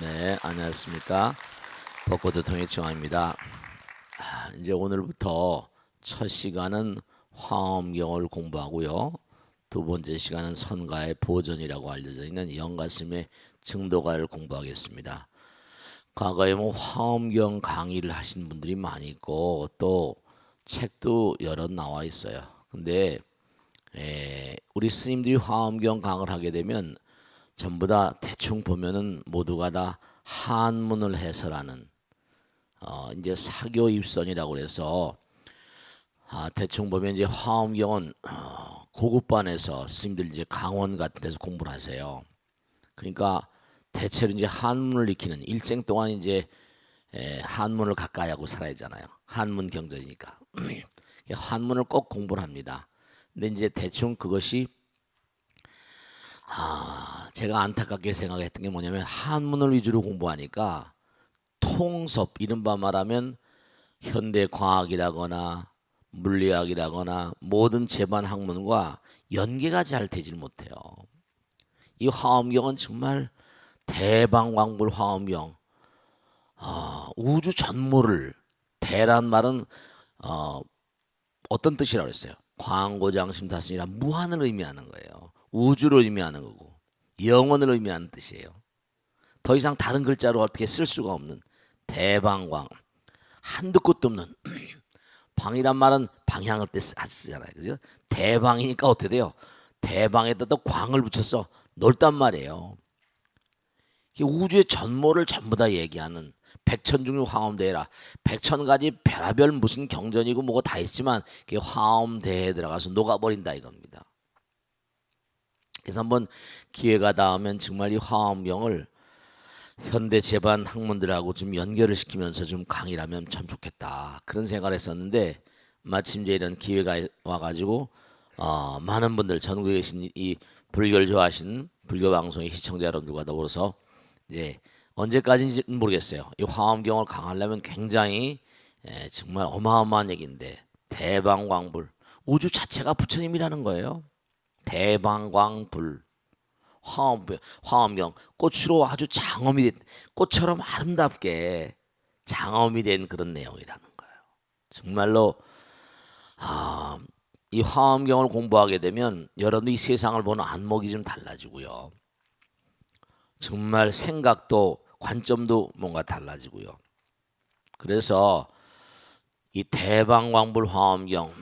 네, 안녕하십니까. 벚꽃 통의 중화입니다. 아, 이제 오늘부터 첫 시간은 화엄경을 공부하고요. 두 번째 시간은 선가의 보전이라고 알려져 있는 영가심의 증도가를 공부하겠습니다. 과거에 뭐 화엄경 강의를 하신 분들이 많이 있고 또 책도 여러 나와 있어요. 근데 에, 우리 스님들이 화엄경 강을 하게 되면 전부 다 대충 보면은 모두가 다 한문을 해설하는 어 이제 사교 입선이라고 그래서 아 대충 보면 이제 화엄경은 어, 고급반에서 스님들 이제 강원 같은 데서 공부를 하세요. 그러니까 대체로 이제 한문을 익히는 일생 동안 이제 에, 한문을 가까이 하고 살아야 잖아요. 한문 경전이니까 한문을 꼭 공부를 합니다. 근데 이제 대충 그것이 아, 제가 안타깝게 생각했던 게 뭐냐면 한문을 위주로 공부하니까 통섭 이른바 말하면 현대 과학이라거나 물리학이라거나 모든 제반 학문과 연계가 잘 되질 못해요. 이 화엄경은 정말 대방광불 화엄경. 아, 우주 전모를 대란 말은 어, 어떤 뜻이라고 했어요? 광고장심 다스니라 무한을 의미하는 거예요. 우주를 의미하는 거고 영원을 의미하는 뜻이에요. 더 이상 다른 글자로 어떻게 쓸 수가 없는 대방광 한두 끝도 없는 방이란 말은 방향을 때 쓰- 쓰잖아요. 그죠? 대방이니까 어떻게 돼요? 대방에다 또 광을 붙여서 넓단 말이에요. 우주의 전모를 전부 다 얘기하는 백천중류 화엄대해라. 백천가지 별하별 무슨 경전이고 뭐고 다 있지만 그게 화엄대에 들어가서 녹아버린다 이겁니다. 그래서 한번 기회가 닿으면 정말 이 화엄경을 현대 제반 학문들하고 좀 연결을 시키면서 좀 강의를 하면 참 좋겠다 그런 생각을 했었는데 마침 이제 이런 기회가 와가지고 어, 많은 분들 전국에 계신 이 불교를 좋아하시는 불교 방송의 시청자 여러분들과 더불어서 이제 언제까지인지 모르겠어요. 이 화엄경을 강하려면 굉장히 에, 정말 어마어마한 얘기인데 대방광불 우주 자체가 부처님이라는 거예요. 대방광불 화엄, 화엄경 꽃으로 아주 장엄이 된 꽃처럼 아름답게 장엄이 된 그런 내용이라는 거예요. 정말로 아, 이 화엄경을 공부하게 되면 여러분이 이 세상을 보는 안목이 좀 달라지고요. 정말 생각도 관점도 뭔가 달라지고요. 그래서 이 대방광불 화엄경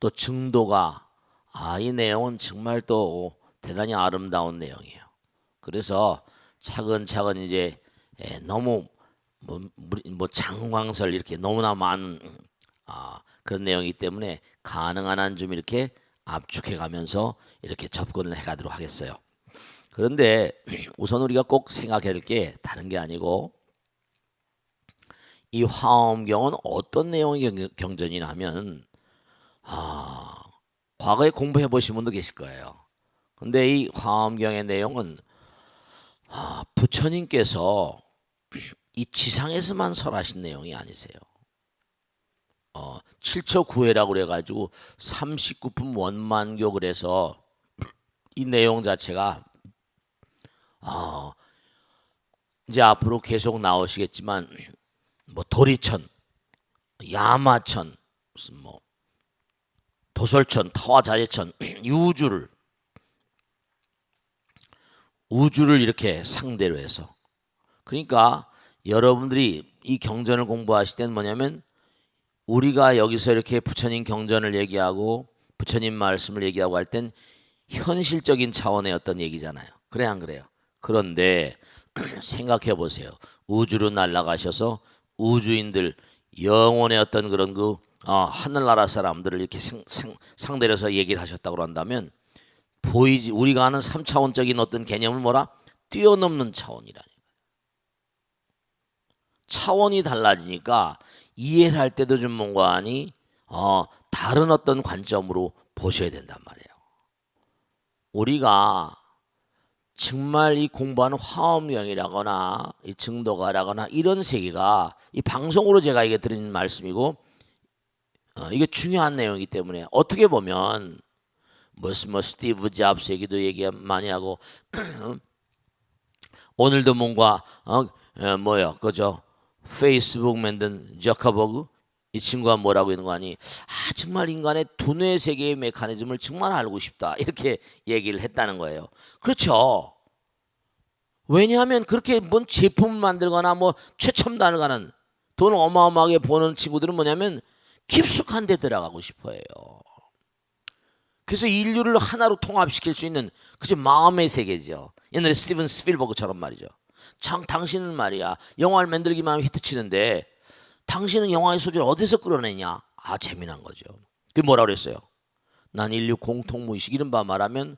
또 증도가 아 이 내용은 정말 또 대단히 아름다운 내용이에요. 그래서 차근차근 이제 에, 너무 뭐, 뭐 장광설 이렇게 너무나 많은 아, 그런 내용이기 때문에 가능한 한 좀 이렇게 압축해 가면서 이렇게 접근을 해 가도록 하겠어요. 그런데 우선 우리가 꼭 생각해야 될 게 다른 게 아니고 이 화엄경은 어떤 내용의 경- 경전이냐면 아, 과거에 공부해 보신 분도 계실 거예요. 근데 이 화엄경의 내용은 아, 부처님께서 이 지상에서만 설하신 내용이 아니세요. 어, 7초 9회라고 그래가지고 39품 원만교 그래서 이 내용 자체가 아, 이제 앞으로 계속 나오시겠지만 뭐 도리천, 야마천, 무슨 뭐 도설천, 타화자재천, 유주를 우주를 이렇게 상대로 해서 그러니까 여러분들이 이 경전을 공부하실 때는 뭐냐면 우리가 여기서 이렇게 부처님 경전을 얘기하고 부처님 말씀을 얘기하고 할 땐 현실적인 차원의 어떤 얘기잖아요. 그래 안 그래요? 그런데 생각해 보세요. 우주로 날아가셔서 우주인들 영혼의 어떤 그런 그 어, 하늘나라 사람들을 이렇게 상, 상, 상대로서 얘기를 하셨다고 한다면 보이지 우리가 아는 3차원적인 어떤 개념을 뭐라 뛰어넘는 차원이라니. 차원이 달라지니까 이해를 할 때도 좀 뭔가 하니 어, 다른 어떤 관점으로 보셔야 된단 말이에요. 우리가 정말 이 공부하는 화엄경이라거나 이 증도가라거나 이런 세계가 이 방송으로 제가 이게 드리는 말씀이고 어, 이게 중요한 내용이기 때문에 어떻게 보면 무슨 뭐 스티브 잡스 얘기도 얘기 많이 하고 오늘도 뭔가 어, 어 뭐야 그죠? 페이스북 만든 저커버그 이 친구가 뭐라고 있는 거 아니? 아 정말 인간의 두뇌 세계의 메커니즘을 정말 알고 싶다 이렇게 얘기를 했다는 거예요. 그렇죠. 왜냐하면 그렇게 뭔 제품을 만들거나 뭐 최첨단을 가는 돈을 어마어마하게 버는 친구들은 뭐냐면 깊숙한 데 들어가고 싶어해요. 그래서 인류를 하나로 통합시킬 수 있는 그저 마음의 세계죠. 옛날에 스티븐 스필버그처럼 말이죠. 참 당신은 말이야 영화를 만들기만 하면 히트치는데 당신은 영화의 소재를 어디서 끌어내냐? 아 재미난 거죠. 그게 뭐라 그랬어요? 난 인류 공통 무의식 이런 바 말하면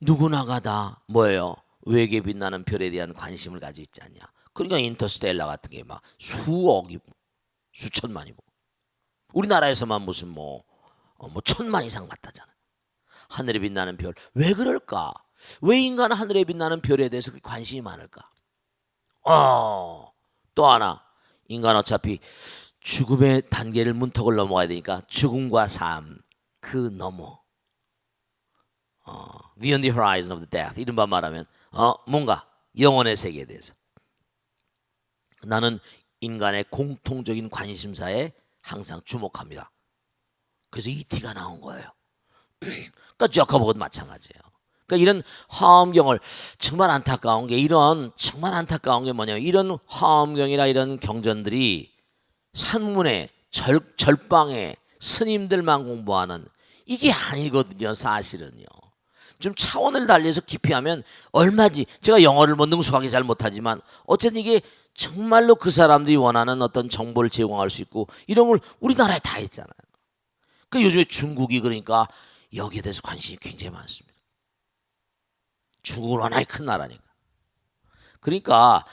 누구나가 다 뭐예요? 외계 빛나는 별에 대한 관심을 가지고 있지 않냐? 그러니까 인터스텔라 같은 게 막 수억이 수천만이고 우리나라에서만 무슨 뭐, 어, 뭐 천만 이상 갔다잖아. 하늘에 빛나는 별. 왜 그럴까? 왜 인간은 하늘에 빛나는 별에 대해서 관심이 많을까? 어, 또 하나. 인간 어차피 죽음의 단계를 문턱을 넘어가야 되니까 죽음과 삶그 너머 어, beyond the horizon of the death 이른바 말하면 어, 뭔가 영혼의 세계에 대해서 나는 인간의 공통적인 관심사에 항상 주목합니다. 그래서 이 티가 나온 거예요. 그러니까 저커버도 마찬가지예요. 그러니까 이런 화엄경을 정말 안타까운 게 이런 정말 안타까운 게 뭐냐면 이런 화엄경이나 이런 경전들이 산문에 절, 절방에 스님들만 공부하는 이게 아니거든요 사실은요 좀 차원을 달리해서 깊이 하면 얼마지 제가 영어를 뭐 능숙하게 잘 못하지만 어쨌든 이게 정말로 그 사람들이 원하는 어떤 정보를 제공할 수 있고 이런 걸 우리나라에 다 있잖아요 그 요즘에 중국이 그러니까 여기에 대해서 관심이 굉장히 많습니다 중국은 워낙에 큰 나라니까. 그러니까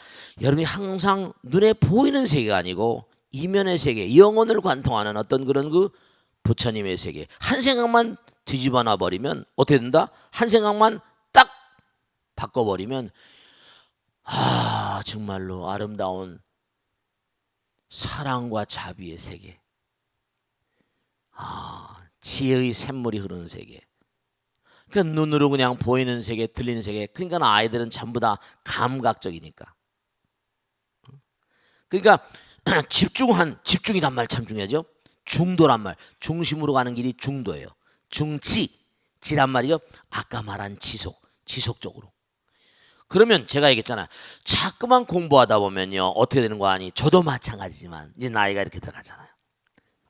여러분이 항상 눈에 보이는 세계가 아니고 이면의 세계, 영혼을 관통하는 어떤 그런 그 부처님의 세계 한 생각만 뒤집어 놔 버리면 어떻게 된다? 한 생각만 딱 바꿔 버리면 아 정말로 아름다운 사랑과 자비의 세계, 아 지혜의 샘물이 흐르는 세계. 그러니까 눈으로 그냥 보이는 세계, 들리는 세계. 그러니까 아이들은 전부 다 감각적이니까. 그러니까 집중한 집중이란 말 참 중요하죠. 중도란 말, 중심으로 가는 길이 중도예요. 중지, 지란 말이죠. 아까 말한 지속, 지속적으로. 그러면 제가 얘기했잖아. 자꾸만 공부하다 보면요 어떻게 되는 거 아니? 저도 마찬가지지만 이제 나이가 이렇게 들어가잖아요.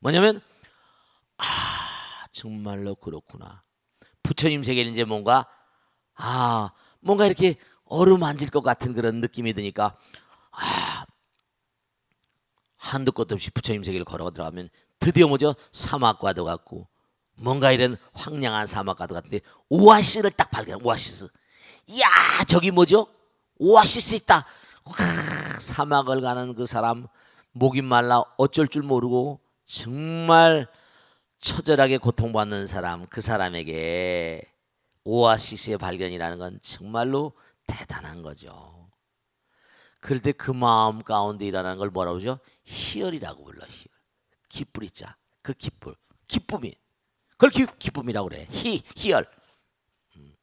뭐냐면 아 정말로 그렇구나. 부처님 세계는 이제 뭔가 아 뭔가 이렇게 어루만질 것 같은 그런 느낌이 드니까 아 한도 끝도 없이 부처님 세계를 걸어 들어가면 드디어 뭐죠 사막과도 같고 뭔가 이런 황량한 사막과도 같은데 오아시스를 딱 발견 오아시스 이야 저기 뭐죠 오아시스 있다 와, 사막을 가는 그 사람 목이 말라 어쩔 줄 모르고 정말 처절하게 고통받는 사람 그 사람에게 오아시스의 발견이라는 건 정말로 대단한 거죠. 그럴 때 그 마음 가운데 일어나는 걸 뭐라고 그러죠? 희열이라고 불러 희열. 기쁘리 자 그 기쁨 기쁨이 그걸 기, 기쁨이라고 그래 희 희열. 음.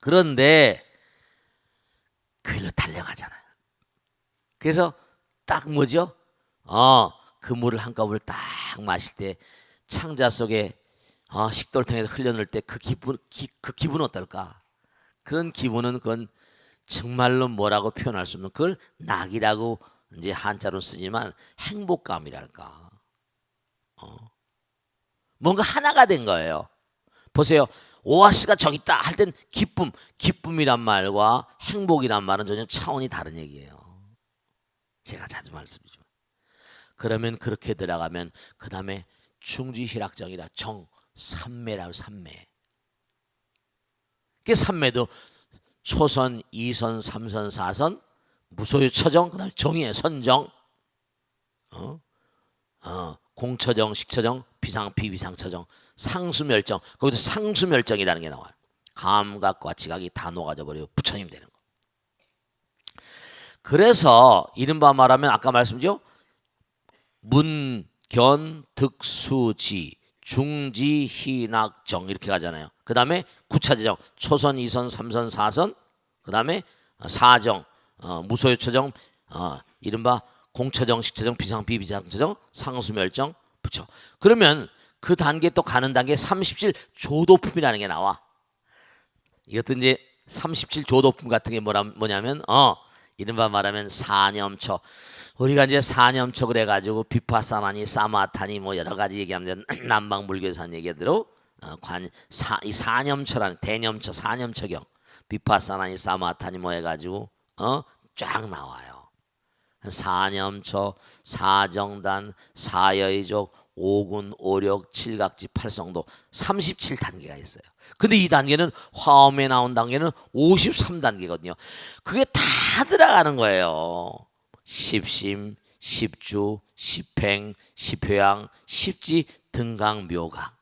그런데 그 일로 달려가잖아요. 그래서 딱 뭐죠? 어, 그 물을 한꺼번에 딱 마실 때 창자 속에 어, 식돌통에서 흘려넣을 때그 기분 기, 그 기분 어떨까? 그런 기분은 그건 정말로 뭐라고 표현할 수 없는 그걸 낙이라고 이제 한자로 쓰지만 행복감이랄까. 어. 뭔가 하나가 된 거예요. 보세요. 오아시가 저기 있다 할 땐 기쁨, 기쁨이란 말과 행복이란 말은 전혀 차원이 다른 얘기예요. 제가 자주 말씀드리죠. 그러면 그렇게 들어가면 그 다음에 중지희락정이라 정 삼매라고 삼매. 그 삼매도 초선, 이선, 삼선, 사선, 무소유 처정, 그다음에 정의의 선정, 어, 어, 공처정, 식처정, 비상, 비비상 처정, 상수멸정. 거기도 상수멸정이라는 게 나와요. 감각과 지각이 다 녹아져 버리고 부처님 되는 거. 그래서 이른바 말하면 아까 말씀드죠. 문견 득수지 중지 희낙정 이렇게 가잖아요. 그 다음에 구차제정 초선, 이선, 삼선, 사선, 그 그다음에 어, 사정, 어, 무소유처정, 어, 이른바 공처정, 식처정, 비상, 비비상처정, 상수멸정, 부처. 그러면 그 단계 또 가는 단계 37 조도품이라는 게 나와. 이것도 이제 37 조도품 같은 게 뭐라 뭐냐면 어 이른바 말하면 사념처. 우리가 이제 사념처 그래가지고 비파사나니 사마타니 뭐 여러 가지 얘기하면 남방 불교에서 한 얘기대로 어, 관사이 사념처라는 대념처 사념처경 비파사나니 사마타니 뭐 해가지고 어 쫙 나와요. 사념처, 사정단, 사여의족, 오군, 오력, 칠각지, 팔성도 37단계가 있어요. 근데 이 단계는 화엄에 나온 단계는 53단계거든요. 그게 다 들어가는 거예요. 십심, 십주, 십행, 십회양, 십지, 등강, 묘강.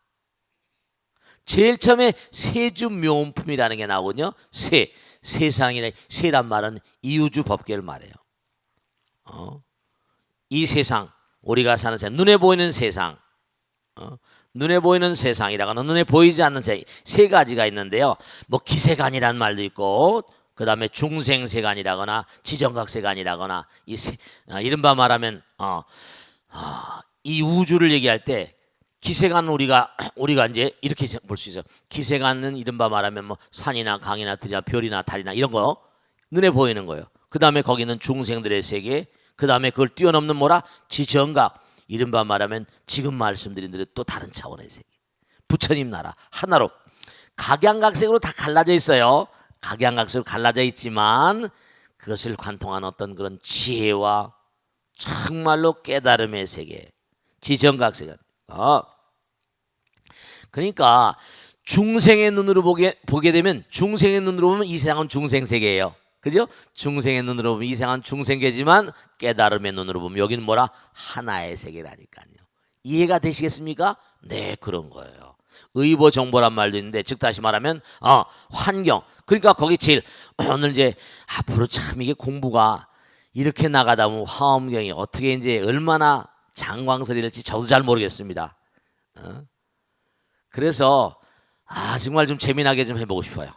제일 처음에 세주 묘음품이라는 게 나오거든요. 세, 세상이라 세란 말은 이우주 법계를 말해요. 어? 이 세상 우리가 사는 세상 눈에 보이는 세상 어? 눈에 보이는 세상이라고는 눈에 보이지 않는 세, 세 가지가 있는데요. 뭐 기세간이라는 말도 있고 그 다음에 중생세간이라거나 지정각세간이라거나 이 세, 아, 이른바 말하면 어, 아, 이 우주를 얘기할 때 기세간 우리가 우리가 이제 이렇게 볼 수 있어요. 기세간은 이른바 말하면 뭐 산이나 강이나 들이나 별이나 달이나 이런 거 눈에 보이는 거예요. 그 다음에 거기는 중생들의 세계, 그 다음에 그걸 뛰어넘는 뭐라 지정각, 이른바 말하면 지금 말씀드린 대로 또 다른 차원의 세계. 부처님 나라 하나로 각양각색으로 다 갈라져 있어요. 각양각색으로 갈라져 있지만 그것을 관통한 어떤 그런 지혜와 정말로 깨달음의 세계, 지정각세가. 어. 그러니까 중생의 눈으로 보게 보게 되면 중생의 눈으로 보면 이 세상은 중생 세계예요. 그죠? 중생의 눈으로 보면 이 세상은 중생계지만 깨달음의 눈으로 보면 여기는 뭐라 하나의 세계라니까요. 이해가 되시겠습니까? 네, 그런 거예요. 의보 정보란 말도 있는데 즉 다시 말하면 어, 환경. 그러니까 거기 제일 오늘 이제 앞으로 참 이게 공부가 이렇게 나가다 보면 화엄경이 어떻게 이제 얼마나 장광설이 될지 저도 잘 모르겠습니다. 어? 그래서 아 정말 좀 재미나게 좀 해보고 싶어요.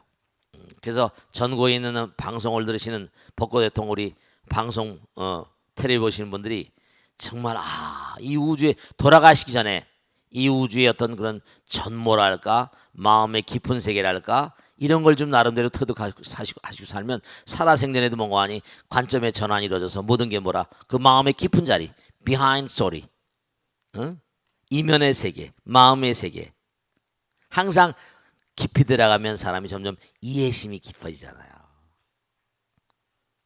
음, 그래서 전국에 있는 방송을 들으시는 벚꽃 대통 우리 방송 어, 텔레비 보시는 분들이 정말 아 이 우주에 돌아가시기 전에 이 우주의 어떤 그런 전모랄까 마음의 깊은 세계랄까 이런 걸 좀 나름대로 터득하시고 하시고 살면 살아생전에도 뭔가 하니 관점의 전환이 이루어져서 모든 게 뭐라? 그 마음의 깊은 자리 behind 응? 이면의 세계 마음의 세계. 항상 깊이 들어가면 사람이 점점 이해심이 깊어지잖아요.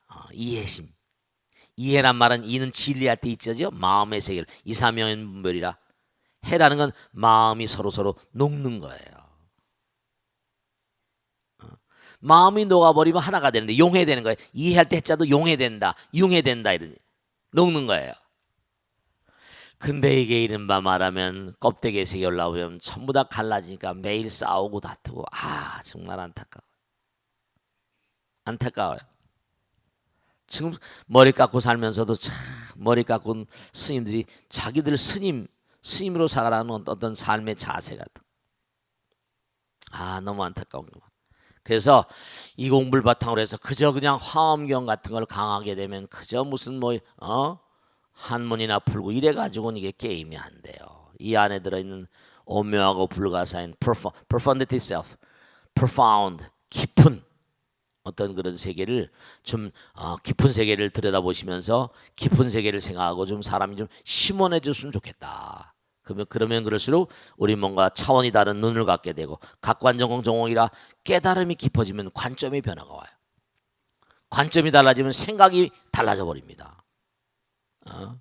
어, 이해심. 이해란 말은 이는 진리할 때 있죠. 마음의 세계를 이사명인 분별이라 해라는 건 마음이 서로 서로 녹는 거예요. 어, 마음이 녹아버리면 하나가 되는데 용해되는 거예요. 이해할 때 해자도 용해된다, 융해된다 이런 녹는 거예요. 근데 이게 이른바 말하면 껍데기에 색이 올라오면 전부 다 갈라지니까 매일 싸우고 다투고. 아 정말 안타까워 안타까워요. 지금 머리 깎고 살면서도 참 머리 깎은 스님들이 자기들 스님 스님으로 살아가는 어떤 삶의 자세 같은 아 너무 안타까운 거. 그래서 이 공부를 바탕으로 해서 그저 그냥 화엄경 같은 걸 강하게 되면 그저 무슨 뭐 어 한문이나 풀고 이래 가지고는 이게 게임이 안 돼요. 이 안에 들어 있는 오묘하고 불가사인 profundity self, profound 깊은 어떤 그런 세계를 좀 어, 깊은 세계를 들여다보시면서 깊은 세계를 생각하고 좀 사람이 좀 심원해 줬으면 좋겠다. 그러면 그러면 그럴수록 우리 뭔가 차원이 다른 눈을 갖게 되고 각관전공 정공이라 깨달음이 깊어지면 관점의 변화가 와요. 관점이 달라지면 생각이 달라져 버립니다. 어?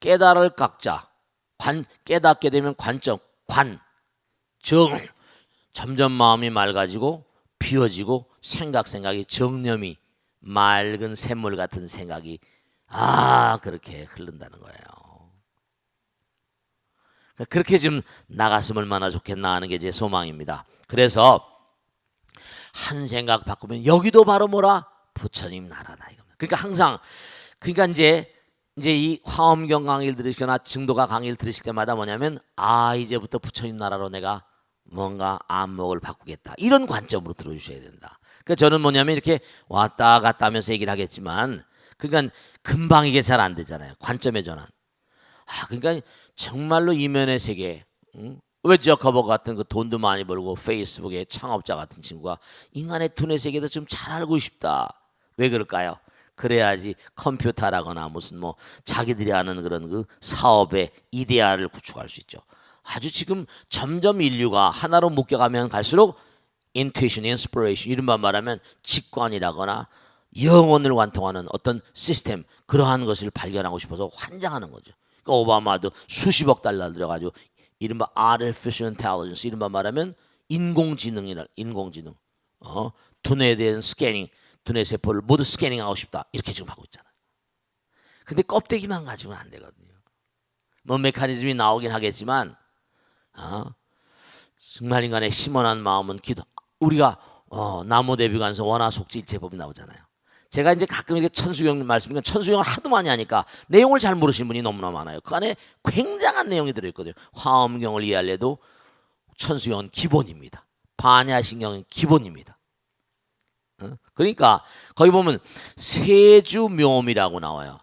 깨달을 각자 관 깨닫게 되면 관점 관 정 점점 마음이 맑아지고 비워지고 생각 생각이 정념이 맑은 샘물 같은 생각이 아 그렇게 흐른다는 거예요. 그러니까 그렇게 좀 나갔으면 얼마나 좋겠나 하는 게 제 소망입니다. 그래서 한 생각 바꾸면 여기도 바로 뭐라 부처님 나라다 이겁니다. 그러니까 항상 그러니까 이제 이제 이 화엄경 강의를 들으시거나 증도가 강의를 들으실 때마다 뭐냐면 아 이제부터 부처님 나라로 내가 뭔가 안목을 바꾸겠다 이런 관점으로 들어주셔야 된다. 그러니까 저는 뭐냐면 이렇게 왔다 갔다 하면서 얘기를 하겠지만 그러니까 금방 이게 잘 안 되잖아요. 관점의 전환. 아, 그러니까 정말로 이면의 세계. 응? 왜 저커버 같은 그 돈도 많이 벌고 페이스북의 창업자 같은 친구가 인간의 두뇌 세계도 좀 잘 알고 싶다. 왜 그럴까요? 그래야지 컴퓨터라거나 무슨 뭐 자기들이 하는 그런 그 사업의 이데아를 구축할 수 있죠. 아주 지금 점점 인류가 하나로 묶여가면 갈수록 intuition, inspiration 이른바 말하면 직관이라거나 영혼을 관통하는 어떤 시스템 그러한 것을 발견하고 싶어서 환장하는 거죠. 그러니까 오바마도 수십억 달러 들여가지고 이른바 artificial intelligence 이른바 말하면 인공지능이라 인공지능 어 두뇌에 대한 스캐닝 두뇌 세포를 모두 스캐닝하고 싶다 이렇게 지금 하고 있잖아요. 근데 껍데기만 가지고는 안 되거든요. 뭐 메커니즘이 나오긴 하겠지만 어, 정말 인간의 심원한 마음은 기도. 우리가 어, 나무 대비관서 원화 속지 제법이 나오잖아요. 제가 이제 가끔 이렇게 천수경 말씀이니까 천수경을 하도 많이 하니까 내용을 잘 모르시는 분이 너무나 많아요. 그 안에 굉장한 내용이 들어있거든요. 화엄경을 이해하려도 천수경은 기본입니다. 반야신경은 기본입니다. 어? 그러니까 거기 보면 세주 묘음이라고 나와요.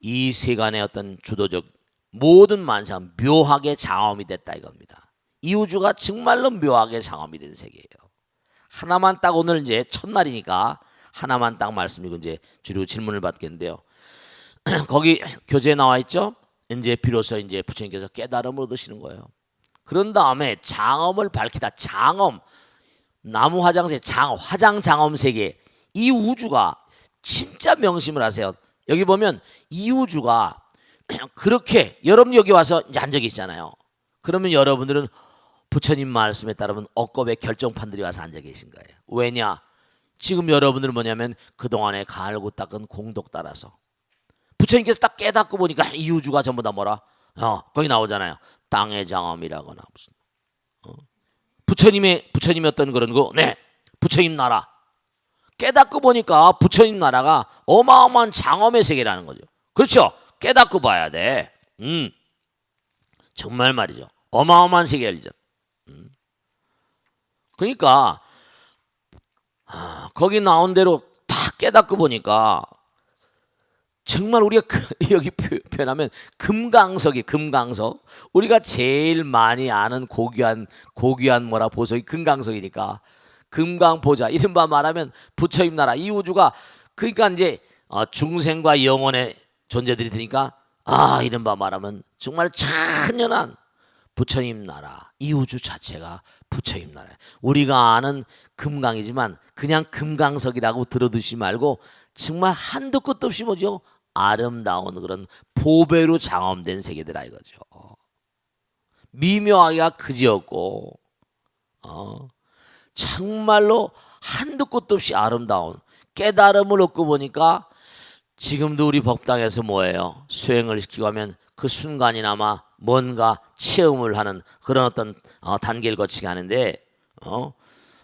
이 세간의 어떤 주도적 모든 만사 묘하게 장엄이 됐다 이겁니다. 이 우주가 정말로 묘하게 장엄이 된 세계예요. 하나만 딱 오늘 이제 첫날이니까 하나만 딱 말씀이고 이제 주로 질문을 받겠는데요. 거기 교재에 나와 있죠. 이제 비로소 이제 부처님께서 깨달음을 얻으시는 거예요. 그런 다음에 장엄을 밝히다. 장엄 나무 화장세 장 화장 장엄 세계 이 우주가 진짜 명심을 하세요. 여기 보면 이 우주가 그렇게 여러분 여기 와서 이제 앉아 계시잖아요. 그러면 여러분들은 부처님 말씀에 따르면 억겁의 결정판들이 와서 앉아 계신 거예요. 왜냐? 지금 여러분들은 뭐냐면 그동안에 갈고 닦은 공덕 따라서 부처님께서 딱 깨닫고 보니까 이 우주가 전부 다 뭐라? 어, 거기 나오잖아요. 땅의 장엄이라거나 무슨 어? 부처님의 부처님의 어떤 그런 거, 네, 부처님 나라 깨닫고 보니까 부처님 나라가 어마어마한 장엄의 세계라는 거죠. 그렇죠? 깨닫고 봐야 돼. 음, 정말 말이죠. 어마어마한 세계 열리죠. 음. 그러니까 아, 거기 나온 대로 다 깨닫고 보니까 정말 우리가 그- 여기 표- 표현하면 금강석이 금강석. 우리가 제일 많이 아는 고귀한 고귀한 뭐라 보석이 금강석이니까. 금강보자 이른바 말하면 부처님 나라. 이 우주가 그러니까 이제 어, 중생과 영혼의 존재들이 되니까 아 이른바 말하면 정말 찬연한 부처님 나라. 이 우주 자체가 부처님 나라. 우리가 아는 금강이지만 그냥 금강석이라고 들어두시 말고 정말 한도 끝도 없이 뭐죠 아름다운 그런 보배로 장엄된 세계들아 이거죠 미묘하기가 그지없고 어, 정말로 한도 끝도 없이 아름다운 깨달음을 얻고 보니까 지금도 우리 법당에서 뭐예요? 수행을 시키고 하면 그 순간이나마 뭔가 체험을 하는 그런 어떤 어, 단계를 거치게 하는데 어?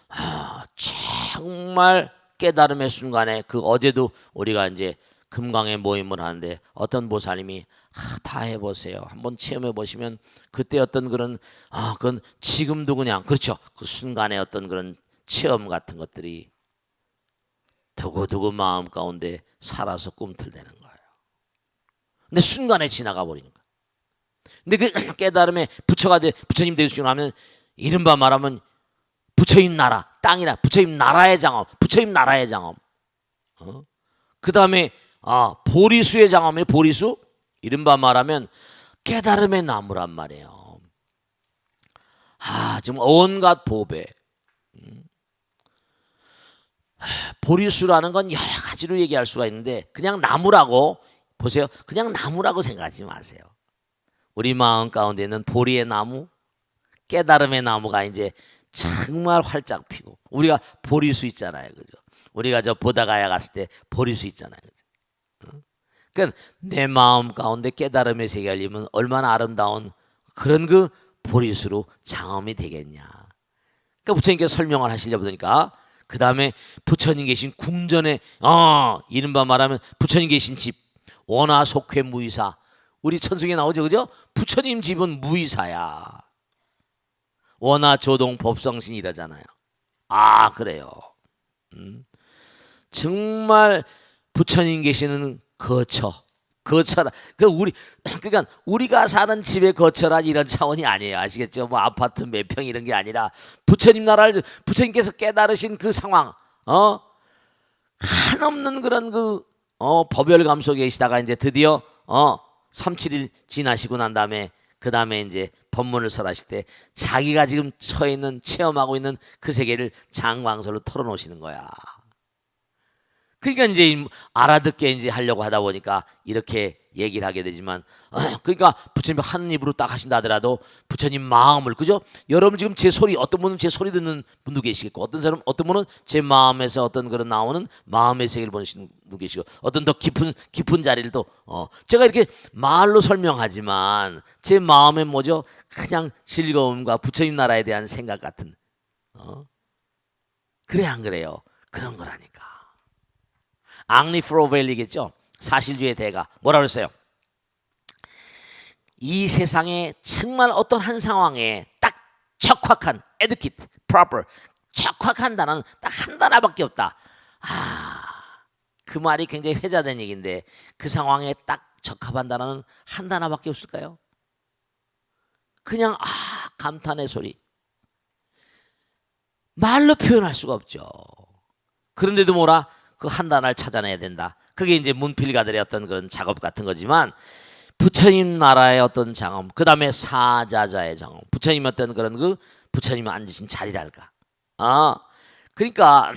아, 정말 깨달음의 순간에 그 어제도 우리가 이제 금강에 모임을 하는데 어떤 보살님이 아, 다 해보세요. 한번 체험해 보시면 그때 어떤 그런 아 그건 지금도 그냥 그렇죠. 그 순간의 어떤 그런 체험 같은 것들이 두고두고 마음 가운데 살아서 꿈틀대는 거예요. 근데 순간에 지나가 버리는 거예요. 근데 그 깨달음에 부처가 돼 부처님 되시고 나면 이른바 말하면 부처님 나라 땅이라 부처님 나라의 장엄 부처님 나라의 장엄 어? 그 다음에 아 보리수의 장엄이 보리수 이른바 말하면 깨달음의 나무란 말이에요 아 지금 온갖 보배 음. 하, 보리수라는 건 여러 가지로 얘기할 수가 있는데 그냥 나무라고 보세요 그냥 나무라고 생각하지 마세요 우리 마음 가운데 있는 보리의 나무 깨달음의 나무가 이제 정말 활짝 피고 우리가 보리수 있잖아요, 그죠? 우리가 저 보다가야 갔을 때 보리수 있잖아요? 그러니까 내 마음 가운데 깨달음의 세계 열리면 얼마나 아름다운 그런 그 보리수로 장엄이 되겠냐. 그러니까 부처님께서 설명을 하시려고 보니까 그 다음에 부처님 계신 궁전에 어 이른바 말하면 부처님 계신 집 원화 속회 무이사 우리 천승에 나오죠, 그죠? 부처님 집은 무이사야. 원화 조동 법성신 이라잖아요. 아 그래요. 음. 정말 부처님 계시는 거처 거처라. 그 우리 그러니까 우리가 사는 집의 거처라 이런 차원이 아니에요. 아시겠죠? 뭐 아파트 몇 평 이런 게 아니라 부처님 나라를 부처님께서 깨달으신 그 상황 어? 한없는 그런 그 어, 법열감 속에 계시다가 이제 드디어 어 3, 7일 지나시고 난 다음에 그 다음에 이제 법문을 설하실 때 자기가 지금 처해 있는 체험하고 있는 그 세계를 장광설로 털어놓으시는 거야. 그러니까 이제 이 알아듣게 이제 하려고 하다 보니까 이렇게 얘기를 하게 되지만 그러니까 부처님 한 입으로 딱 하신다 하더라도 부처님 마음을 그죠? 여러분 지금 제 소리 어떤 분은 제 소리 듣는 분도 계시겠고 어떤 사람 어떤 분은 제 마음에서 어떤 그런 나오는 마음의 세계를 보시는 분 계시고 어떤 더 깊은 깊은 자리를 또 어, 제가 이렇게 말로 설명하지만 제 마음에 뭐죠? 그냥 즐거움과 부처님 나라에 대한 생각 같은 어? 그래 안 그래요? 그런 거라니까. 앙리 프로벨리겠죠. 사실주의 대가 뭐라 그랬어요? 이 세상에 정말 어떤 한 상황에 딱 적확한 adequate, proper, 적확한 단어는 딱 한 단어밖에 없다. 아, 그 말이 굉장히 회자된 얘기인데 그 상황에 딱 적합한 단어는 한 단어밖에 없을까요? 그냥 아 감탄의 소리. 말로 표현할 수가 없죠. 그런데도 뭐라 그 한 단어를 찾아내야 된다. 그게 이제 문필가들의 어떤 그런 작업 같은 거지만 부처님 나라의 어떤 장엄, 그 다음에 사자자의 장엄, 부처님 어떤 그런 그 부처님 앉으신 자리랄까. 아, 그러니까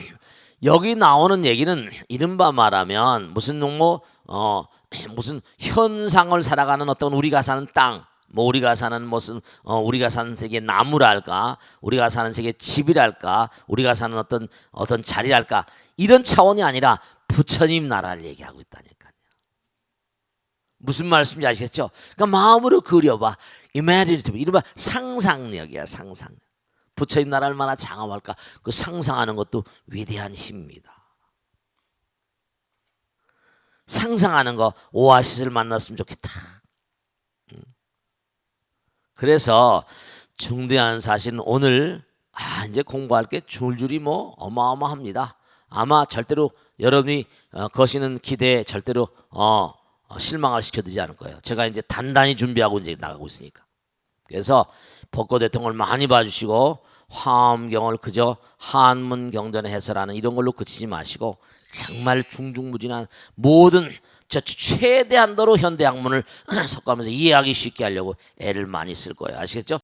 여기 나오는 얘기는 이른바 말하면 무슨 뭐 어, 무슨 현상을 살아가는 어떤 우리가 사는 땅, 뭐 우리가 사는 무슨 어, 우리가 사는 세계 나무랄까, 우리가 사는 세계 집이랄까, 우리가 사는 어떤 어떤 자리랄까 이런 차원이 아니라 부처님 나라를 얘기하고 있다니까요. 무슨 말씀인지 아시겠죠? 그러니까 마음으로 그려봐. imaginative. 이른바 상상력이야, 상상. 부처님 나라 얼마나 장엄할까? 그 상상하는 것도 위대한 힘입니다. 상상하는 거 오아시스를 만났으면 좋겠다. 음. 그래서 중대한 사실은 오늘 아 이제 공부할 게 줄줄이 뭐 어마어마합니다. 아마 절대로 여러분이 어, 거시는 기대에 절대로 어, 어, 실망을 시켜드리지 않을 거예요. 제가 이제 단단히 준비하고 이제 나가고 있으니까. 그래서 벚꽃 대통령을 많이 봐주시고 화엄경을 그저 한문 경전에 해설하는 이런 걸로 그치지 마시고 정말 중중무진한 모든 저 최대한도로 현대 학문을 섞어가면서 이해하기 쉽게 하려고 애를 많이 쓸 거예요. 아시겠죠?